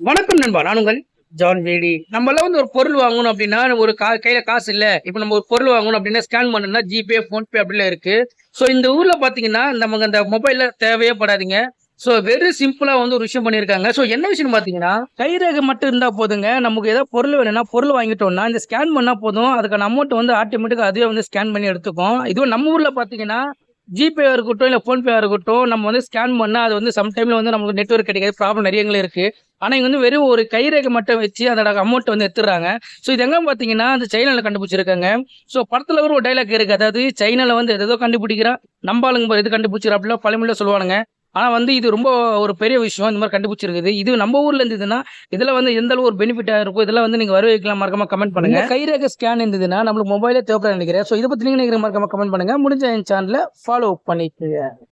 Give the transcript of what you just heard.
வணக்கம் நண்பா நான் உங்கள் ஜான் வேடி. நம்ம எல்லாம் வந்து ஒரு பொருள் வாங்கணும் அப்படின்னா ஒரு கா கையில காசு இல்ல. இப்போ நம்ம ஒரு பொருள் வாங்கணும் அப்படின்னா ஸ்கேன் பண்ணணும்னா ஜிபே ஃபோன்பே அப்படிலாம் இருக்கு. ஸோ இந்த ஊர்ல பாத்தீங்கன்னா நமக்கு அந்த மொபைல்ல தேவையே படாதீங்க. ஸோ வெரி சிம்பிளாக வந்து ஒரு விஷயம் பண்ணியிருக்காங்க. ஸோ என்ன விஷயம் பார்த்தீங்கன்னா கைரேகை மட்டும் இருந்தால் போதுங்க. நமக்கு ஏதாவது பொருள் வேணும்னா பொருள் வாங்கிட்டோம்னா இந்த ஸ்கேன் பண்ணால் போதும். அதுக்கான அமௌண்ட் வந்து ஆட்டோமேட்டிக்காக அதுவே வந்து ஸ்கேன் பண்ணி எடுத்துக்கும். இதுவும் நம்ம ஊரில் பார்த்தீங்கன்னா ஜிபேவாக இருக்கட்டும் இல்லை ஃபோன்பேவாக இருக்கட்டும் நம்ம வந்து ஸ்கேன் பண்ணால் அது வந்து சம்டைமில் வந்து நமக்கு நெட்ஒர்க் கிடைக்காது ப்ராப்ளம் நிறையங்களும் இருக்குது ஆனால் இங்கே வந்து வெறும் ஒரு கைரேகை மட்டும் வச்சு அதோட அமௌண்ட் வந்து எடுத்துடுறாங்க. ஸோ இது எங்கே பார்த்தீங்கன்னா அந்த சைனாவில் கண்டுபிடிச்சிருக்காங்க. ஸோ படத்தில் ஒரு டைலாக் இருக்குது அதாவது சைனாவில் வந்து எதோ கண்டுபிடிக்கிறா நம்பாளுங்க இது கண்டுபிடிச்சிரு அப்படிலாம் பழமொழியில் சொல்லுவானுங்க. ஆனால் வந்து இது ரொம்ப ஒரு பெரிய விஷயம் இந்த மாதிரி கண்டுபிடிச்சிருக்குது. இது நம்ம ஊர்ல இருந்ததுன்னா இதில் வந்து எந்த அளவு ஒரு பெனிஃபிட்டாக இருக்கும் இதெல்லாம் வந்து நீங்கள் வரவேற்கலாம். மறக்காம கமெண்ட் பண்ணுங்க. கைரேக ஸ்கேன் இருந்ததுன்னா நம்மளுக்கு மொபைலே தேவைப்பட நினைக்கிறேன். ஸோ இதை பற்றி நீங்கள் நினைக்கிற மறக்காம கமெண்ட் பண்ணுங்க. முடிஞ்ச என் சேனலில் ஃபாலோ பண்ணிக்கோங்க.